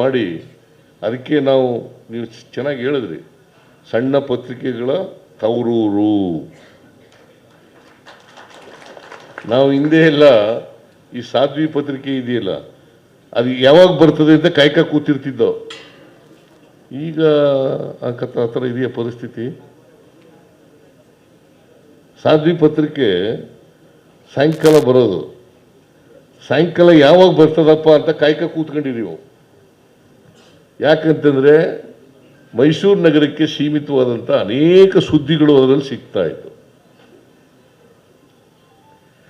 ಮಾಡಿ ಅದಕ್ಕೆ ನಾವು, ನೀವು ಚೆನ್ನಾಗಿ ಹೇಳಿದ್ರಿ. ಸಣ್ಣ ಪತ್ರಿಕೆಗಳ ತವರೂರು ನಾವು ಹಿಂದೆ ಎಲ್ಲ ಈ ಸಾಧ್ವಿ ಪತ್ರಿಕೆ ಇದೆಯಲ್ಲ, ಅದು ಯಾವಾಗ ಬರ್ತದೆ ಅಂತ ಕಾಯ್ಕ ಕೂತಿರ್ತಿದ್ದೋ. ಈಗ ಆ ಆ ಥರ ಇದೆಯಾ ಪರಿಸ್ಥಿತಿ? ಸಾಧ್ವಿ ಪತ್ರಿಕೆ ಸಾಯಂಕಾಲ ಬರೋದು. ಸಾಯಂಕಾಲ ಯಾವಾಗ ಬರ್ತದಪ್ಪ ಅಂತ ಕಾಯ್ಕ ಕೂತ್ಕೊಂಡಿದ್ದೀವಿ. ಯಾಕಂತಂದ್ರೆ ಮೈಸೂರು ನಗರಕ್ಕೆ ಸೀಮಿತವಾದಂಥ ಅನೇಕ ಸುದ್ದಿಗಳು ಅದರಲ್ಲಿ ಸಿಗ್ತಾ ಇತ್ತು.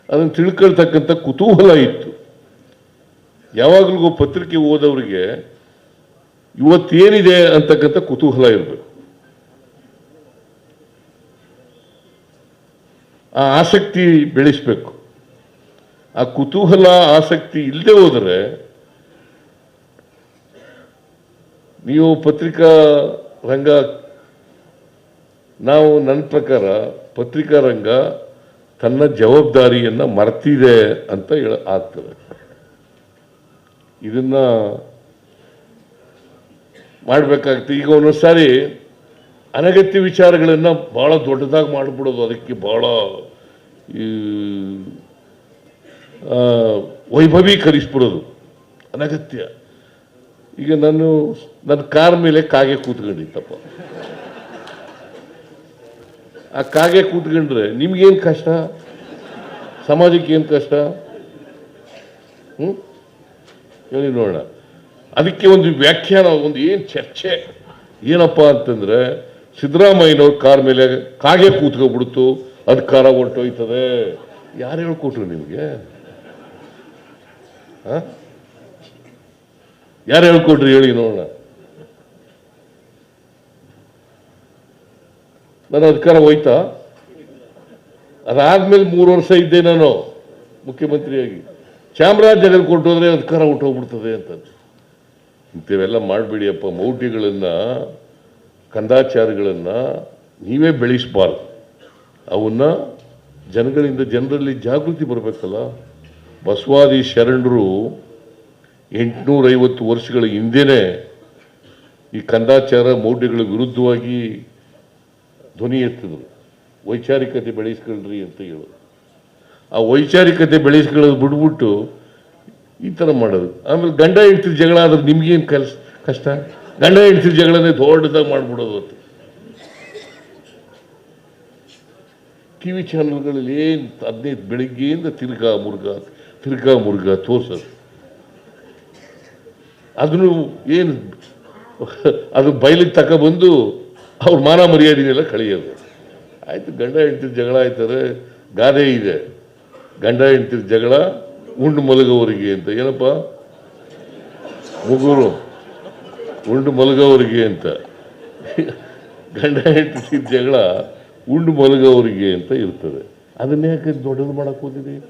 ಅದನ್ನು ತಿಳ್ಕೊಳ್ತಕ್ಕಂಥ ಕುತೂಹಲ ಇತ್ತು. ಯಾವಾಗಲೂ ಪತ್ರಿಕೆ ಓದೋರಿಗೆ ಇವತ್ತೇನಿದೆ ಅಂತಕ್ಕಂಥ ಕುತೂಹಲ ಇರಬೇಕು. ಆ ಆಸಕ್ತಿ ಬೆಳೆಸಬೇಕು. ಆ ಕುತೂಹಲ, ಆಸಕ್ತಿ ಇಲ್ಲದೆ ಹೋದರೆ ನೀವು ಪತ್ರಿಕಾ ರಂಗ, ನಾವು ನನ್ನ ಪ್ರಕಾರ ಪತ್ರಿಕಾ ರಂಗ ತನ್ನ ಜವಾಬ್ದಾರಿಯನ್ನು ಮರ್ತಿದೆ ಅಂತ ಹೇಳ ಆಗ್ತದೆ. ಇದನ್ನು ಮಾಡಬೇಕಾಗ್ತದೆ ಈಗ ಒಂದೊಂದು ಸಾರಿ ಅನಗತ್ಯ ವಿಚಾರಗಳನ್ನು ಭಾಳ ದೊಡ್ಡದಾಗಿ ಮಾಡಿಬಿಡೋದು ಅದಕ್ಕೆ ಭಾಳ ವೈಭವೀಕರಿಸ್ಬಿಡೋದು. ಅನಗತ್ಯ. ಈಗ ನಾನು ನನ್ನ ಕಾರ್ ಮೇಲೆ ಕಾಗೆ ಕೂತ್ಕೊಂಡಿತ್ತಪ್ಪ ಆ ಕಾಗೆ ಕೂತ್ಕೊಂಡ್ರೆ ನಿಮ್ಗೇನು ಕಷ್ಟ? ಸಮಾಜಕ್ಕೆ ಏನು ಕಷ್ಟ? ಹ್ಞೂ ಹೇಳಿ ನೋಡೋಣ. ಅದಕ್ಕೆ ಒಂದು ವ್ಯಾಖ್ಯಾನ, ಒಂದು ಏನು ಚರ್ಚೆ. ಏನಪ್ಪ ಅಂತಂದರೆ, ಸಿದ್ದರಾಮಯ್ಯನವ್ರ ಕಾರ್ ಮೇಲೆ ಕಾಗೆ ಕೂತ್ಕೊಬಿಡ್ತು ಅಧಿಕಾರ ಹೊರಟೋಯ್ತದೆ. ಯಾರು ಹೇಳ್ಕೊಟ್ರು ನಿಮಗೆ? ಯಾರು ಹೇಳ್ಕೊಡ್ರಿ ಹೇಳಿ ನೋಡೋಣ. ನನ್ನ ಅಧಿಕಾರ ಹೋಯ್ತಾ? ಅದಾದ್ಮೇಲೆ ಮೂರು ವರ್ಷ ಇದ್ದೆ ನಾನು ಮುಖ್ಯಮಂತ್ರಿಯಾಗಿ. ಚಾಮರಾಜನಗರ ಕೊಟ್ಟೋದ್ರೆ ಅಧಿಕಾರ ಹುಟ್ಟೋಗ್ಬಿಡ್ತದೆ ಅಂತ ಇಂಥವೆಲ್ಲ ಮಾಡಬೇಡಿಯಪ್ಪ, ಮೌಢ್ಯಗಳನ್ನು, ಕಂದಾಚಾರಗಳನ್ನು ನೀವೇ ಬೆಳೆಸಬಾರ್ದು. ಅವನ್ನ ಜನಗಳಿಂದ ಜನರಲ್ಲಿ ಜಾಗೃತಿ ಬರಬೇಕಲ್ಲ. ಬಸವಾದಿ ಶರಣರು ಎಂಟುನೂರೈವತ್ತು ವರ್ಷಗಳ ಹಿಂದೆಯೇ ಈ ಕಂದಾಚಾರ ಮೌಢ್ಯಗಳ ವಿರುದ್ಧವಾಗಿ ಧ್ವನಿ ಎತ್ತಿದ್ರು. ವೈಚಾರಿಕತೆ ಬೆಳೆಸ್ಕೊಳ್ರಿ ಅಂತ ಹೇಳೋದು ಆ ವೈಚಾರಿಕತೆ ಬೆಳೆಸ್ಕೊಳ್ಳೋದು ಬಿಡ್ಬಿಟ್ಟು ಈ ಥರ ಮಾಡೋದು. ಆಮೇಲೆ ಗಂಡ ಹೆಂಡ್ತಿ ಜಗಳ ಆದ್ರೆ ನಿಮ್ಗೇನು ಕೆಲಸ ಕಷ್ಟ? ಗಂಡ ಹೆಂಡ್ತಿ ಜಗಳನೇ ದೊಡ್ಡದಾಗಿ ಮಾಡಿಬಿಡೋದು ಅಂತ ಟಿ ವಿ ಚಾನಲ್ಗಳಲ್ಲಿ ಏನು ಹದಿನೈದು ಬೆಳಿಗ್ಗೆಯಿಂದ ತಿರ್ಗಾ ಮುರ್ಗ ತಿರ್ಗಾ ಮುರ್ಗ ತೋರ್ಸೋದು. ಅದನ್ನು ಏನು? ಅದು ಬಯಲಿಗೆ ತಗೊಬಂದು ಅವ್ರ ಮಾನ ಮರ್ಯಾದೆನೆಲ್ಲ ಕಳೆಯೋದು. ಆಯಿತು, ಗಂಡ ಹೆಂಡ್ತಿರ ಜಗಳ ಆಯ್ತಾರೆ ಗಾದೆ ಇದೆ. ಗಂಡ ಹೆಂಡ್ತಿರ ಜಗಳ, ಉಂಡು ಮಲಗೋವರಿಗೆ ಅಂತ. ಏನಪ್ಪ? ಮುಗುರು. ಉಂಡು ಮಲಗೋವರಿಗೆ ಅಂತ. ಗಂಡ ಹೆಂಡತಿ ಜಗಳ, ಉಂಡು ಮಲಗೋವರಿಗೆ ಅಂತ ಇರ್ತದೆ. ಅದನ್ನ ಯಾಕೆ ದೊಡ್ಡದು ಮಾಡಕ್ಕೆ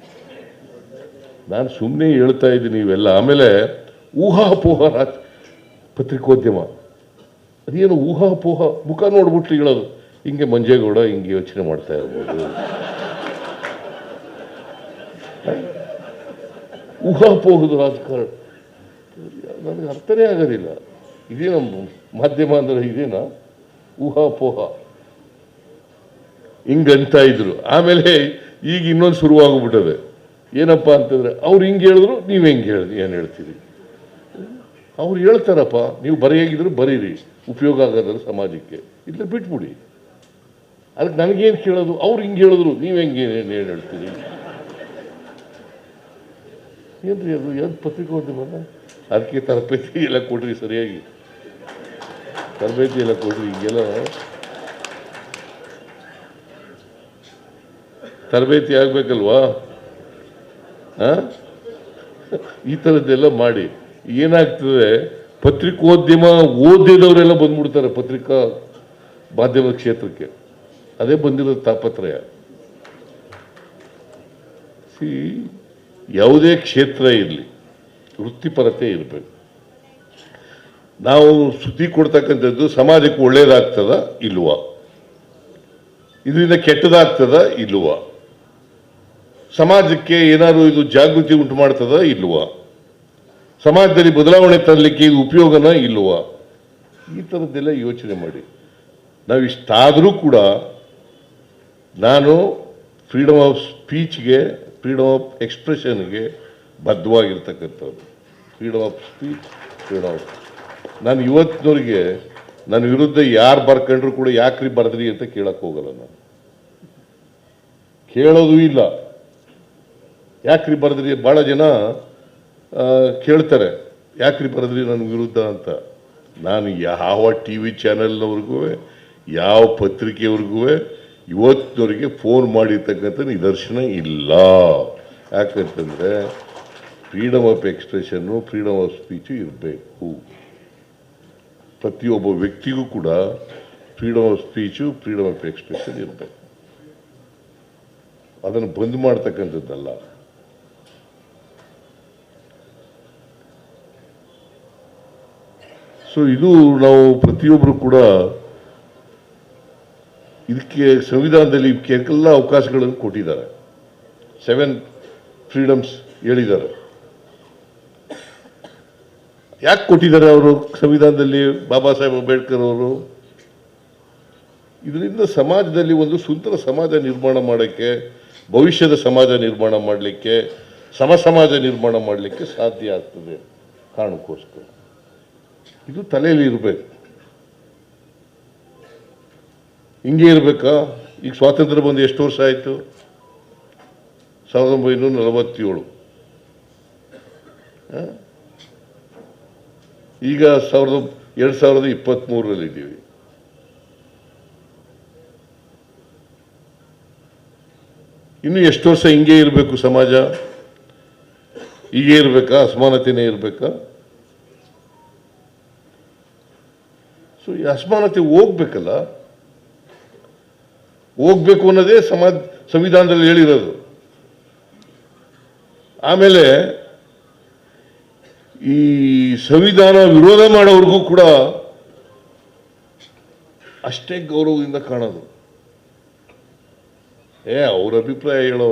ನಾನು ಸುಮ್ಮನೆ ಹೇಳ್ತಾ ಇದ್ದೀನಿ ಇವೆಲ್ಲ. ಆಮೇಲೆ ಊಹಾಪೋಹ ರಾಜ್ ಪತ್ರಿಕೋದ್ಯಮ. ಅದೇನು ಊಹಾಪೋಹ? ಮುಖ ನೋಡ್ಬಿಟ್ಟು ಹೇಳೋದು ಹಿಂಗೆ ಮಂಜೇಗೌಡ ಹಿಂಗೆ ಯೋಚನೆ ಮಾಡ್ತಾ ಇರ್ಬೋದು. ಊಹಾಪೋಹದ ರಾಜಕಾರಣ. ನನಗೆ ಅರ್ಥನೇ ಆಗೋದಿಲ್ಲ. ಇದೇನ ಮಾಧ್ಯಮ ಅಂದ್ರೆ ಇದೇನಾ? ಊಹಾಪೋಹ. ಹಿಂಗಂತ ಇದ್ರು. ಆಮೇಲೆ ಈಗ ಇನ್ನೊಂದು ಶುರುವಾಗ್ಬಿಟ್ಟದೆ. ಏನಪ್ಪ ಅಂತಂದ್ರೆ, ಅವ್ರು ಹಿಂಗೆ ಹೇಳಿದ್ರು, ನೀವು ಹೆಂಗೆ ಹೇಳಿ, ಏನು ಹೇಳ್ತೀರಿ? ಅವ್ರು ಹೇಳ್ತಾರಪ್ಪ, ನೀವು ಬರೆಯಾಗಿದ್ರು ಬರೀರಿ, ಉಪಯೋಗ ಆಗೋದ್ರೆ ಸಮಾಜಕ್ಕೆ. ಇಲ್ಲ ಬಿಟ್ಬಿಡಿ. ಅದಕ್ಕೆ ನನಗೇನು ಕೇಳೋದು? ಅವ್ರು ಹಿಂಗೆ ಹೇಳಿದ್ರು, ನೀವು ಹೆಂಗೆ ಏನು ಏನು ಹೇಳ್ತೀರಿ? ಏನ್ರಿ ಅದು? ಏನು ಪತ್ರಿಕೋದ್ಯಮ ಅದಕ್ಕೆ ತರಬೇತಿ ಎಲ್ಲ ಕೊಡ್ರಿ ಸರಿಯಾಗಿ. ತರಬೇತಿ ಎಲ್ಲ ಕೊಡ್ರಿ ಹೀಗೆಲ್ಲ. ತರಬೇತಿ ಆಗ್ಬೇಕಲ್ವಾ? ಈ ಥರದ್ದೆಲ್ಲ ಮಾಡಿ. ಏನಾಗ್ತದೆ, ಪತ್ರಿಕೋದ್ಯಮ ಓದಿದವರೆಲ್ಲ ಬಂದ್ಬಿಡ್ತಾರೆ ಪತ್ರಿಕಾ ಮಾಧ್ಯಮ ಕ್ಷೇತ್ರಕ್ಕೆ. ಅದೇ ಬಂದಿರೋ ತಾಪತ್ರಯ. ಸಿ, ಯಾವುದೇ ಕ್ಷೇತ್ರ ಇರಲಿ, ವೃತ್ತಿಪರತೆ ಇರಬೇಕು. ನಾವು ಸುದ್ದಿ ಕೊಡ್ತಕ್ಕಂಥದ್ದು ಸಮಾಜಕ್ಕೆ ಒಳ್ಳೇದಾಗ್ತದ, ಇಲ್ವ? ಇದರಿಂದ ಕೆಟ್ಟದಾಗ್ತದ, ಇಲ್ವ? ಸಮಾಜಕ್ಕೆ ಏನಾದ್ರು ಇದು ಜಾಗೃತಿ ಉಂಟು ಮಾಡ್ತದ, ಇಲ್ವಾ? ಸಮಾಜದಲ್ಲಿ ಬದಲಾವಣೆ ತರಲಿಕ್ಕೆ ಇದು ಉಪಯೋಗನ ಇಲ್ವಾ ಈ ಥರದ್ದೆಲ್ಲ ಯೋಚನೆ ಮಾಡಿ. ನಾವು ಇಷ್ಟಾದರೂ ಕೂಡ ನಾನು ಫ್ರೀಡಮ್ ಆಫ್ ಸ್ಪೀಚ್ಗೆ ಫ್ರೀಡಮ್ ಆಫ್ ಎಕ್ಸ್ಪ್ರೆಷನ್ಗೆ ಬದ್ಧವಾಗಿರ್ತಕ್ಕಂಥವ್ರು freedom of speech freedom of ನಾನು ಇವತ್ತಿನವರಿಗೆ ನನ್ನ ವಿರುದ್ಧ ಯಾರು ಬರ್ಕೊಂಡ್ರು ಕೂಡ ಯಾಕ್ರಿ ಬರೆದ್ರಿ ಅಂತ ಕೇಳಕ್ಕೆ ಹೋಗಲ್ಲ ನಾನು. ಕೇಳೋದು ಇಲ್ಲ. ಯಾಕ್ರಿ ಬರೆದ್ರಿ? ಭಾಳ ಜನ ಕೇಳ್ತಾರೆ, ಯಾಕ್ರಿ ಬರೆದ್ರಿ ನನ್ನ ವಿರುದ್ಧ ಅಂತ? ನಾನು ಯಾವ ಟಿ ವಿ ಚಾನೆಲ್ನವ್ರಿಗೂ, ಯಾವ ಪತ್ರಿಕೆಯವ್ರಿಗೂ ಇವತ್ತಿನವರಿಗೆ ಫೋನ್ ಮಾಡಿರ್ತಕ್ಕಂಥ ನಿದರ್ಶನ ಇಲ್ಲ. ಯಾಕಂತಂದರೆ ಫ್ರೀಡಮ್ ಆಫ್ ಎಕ್ಸ್ಪ್ರೆಷನ್ನು ಫ್ರೀಡಮ್ ಆಫ್ ಸ್ಪೀಚು ಇರಬೇಕು. ಪ್ರತಿಯೊಬ್ಬ ವ್ಯಕ್ತಿಗೂ ಕೂಡ freedom of speech freedom of expression ಇರಬೇಕು. ಅದನ್ನು ಬಂದ್ ಮಾಡ್ತಕ್ಕಂಥದ್ದಲ್ಲ. ಸೊ ಇದು ನಾವು ಪ್ರತಿಯೊಬ್ಬರು ಕೂಡ ಇದಕ್ಕೆ ಸಂವಿಧಾನದಲ್ಲಿ ಎಲ್ಲ ಅವಕಾಶಗಳನ್ನು ಕೊಟ್ಟಿದ್ದಾರೆ. ಸೆವೆನ್ ಫ್ರೀಡಮ್ಸ್ ಹೇಳಿದ್ದಾರೆ. ಯಾಕೆ ಕೊಟ್ಟಿದ್ದಾರೆ ಅವರು ಸಂವಿಧಾನದಲ್ಲಿ ಬಾಬಾ ಸಾಹೇಬ್ ಅಂಬೇಡ್ಕರ್ ಅವರು? ಇದರಿಂದ ಸಮಾಜದಲ್ಲಿ ಒಂದು ಸುಂದರ ಸಮಾಜ ನಿರ್ಮಾಣ ಮಾಡೋಕ್ಕೆ, ಭವಿಷ್ಯದ ಸಮಾಜ ನಿರ್ಮಾಣ ಮಾಡಲಿಕ್ಕೆ, ಸಮ ಸಮಾಜ ನಿರ್ಮಾಣ ಮಾಡಲಿಕ್ಕೆ ಸಾಧ್ಯ ಆಗ್ತದೆ ಕಾರಣಕ್ಕೋಸ್ಕರ. ಇದು ತಲೆಯಲ್ಲಿ ಇರಬೇಕು. ಹಿಂಗೆ ಇರಬೇಕಾ? ಈಗ ಸ್ವಾತಂತ್ರ್ಯ ಬಂದು ಎಷ್ಟು ವರ್ಷ ಆಯಿತು? ಸಾವಿರದ ಒಂಬೈನೂರ ನಲವತ್ತೇಳು? ಈಗ ಸಾವಿರದ ಎರಡು ಸಾವಿರದ ಇಪ್ಪತ್ತ್ಮೂರರಲ್ಲಿ ಇದ್ದೀವಿ. ಇನ್ನು ಎಷ್ಟು ವರ್ಷ ಹಿಂಗೆ ಇರಬೇಕು ಸಮಾಜ? ಹೀಗೆ ಇರಬೇಕಾ? ಅಸಮಾನತೆಯೇ ಇರಬೇಕಾ? ಸೊ, ಈ ಅಸಮಾನತೆ ಹೋಗ್ಬೇಕಲ್ಲ? ಹೋಗ್ಬೇಕು ಅನ್ನೋದೇ ಸಮಾಜ, ಸಂವಿಧಾನದಲ್ಲಿ ಹೇಳಿರೋದು. ಆಮೇಲೆ, ಈ ಸಂವಿಧಾನ ವಿರೋಧ ಮಾಡೋವ್ರಿಗೂ ಕೂಡ ಅಷ್ಟೇ ಗೌರವದಿಂದ ಕಾಣೋದು. ಏ, ಅವ್ರ ಅಭಿಪ್ರಾಯ ಹೇಳೋ